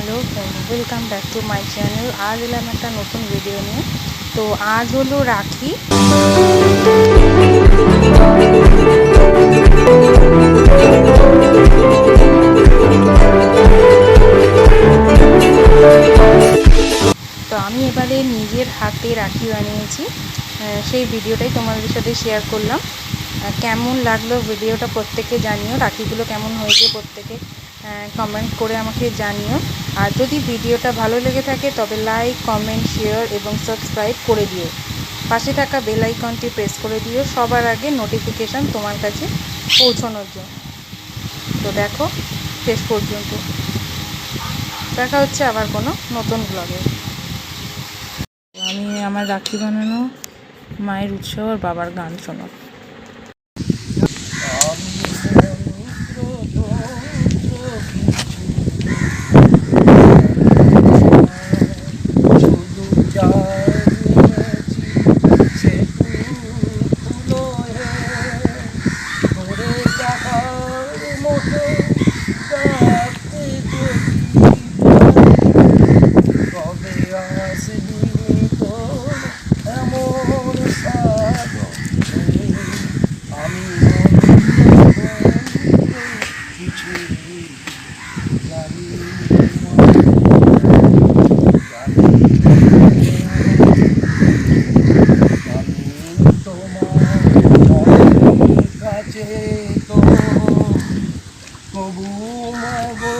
Hello friend welcome back to my channel আজ এলাম একটা নতুন ভিডিও নিয়ে। তো আজ হলো রাখি। তো আমি এবারে নিজের হাতে রাখি বানিয়েছি। সেই ভিডিওটাই তোমাদের সাথে শেয়ার করলাম। কেমন লাগল ভিডিওটা প্রত্যেকে জানিও। রাখিগুলো কেমন হয়েছে প্রত্যেকে। কমেন্ট করে আমাকে জানিও। আর যদি ভিডিওটা ভালো লেগে থাকে, তবে লাইক কমেন্ট শেয়ার এবং সাবস্ক্রাইব করে দিও। পাশে থাকা বেল আইকনটি প্রেস করে দিও। সবার আগে নোটিফিকেশান তোমার কাছে পৌঁছানোর জন্য। তো দেখো, শেষ পর্যন্ত। দেখা হচ্ছে আবার কোনো নতুন ব্লগে আমি আমার রাখি বানানো মায়ের উৎসব আর বাবার গান শোনো তবু মাগো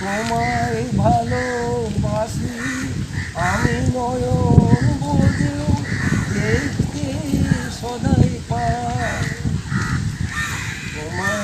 তোমায় ভালোবাসি আমি নয়ন বুঝি দেখতে সদাই পা তোমার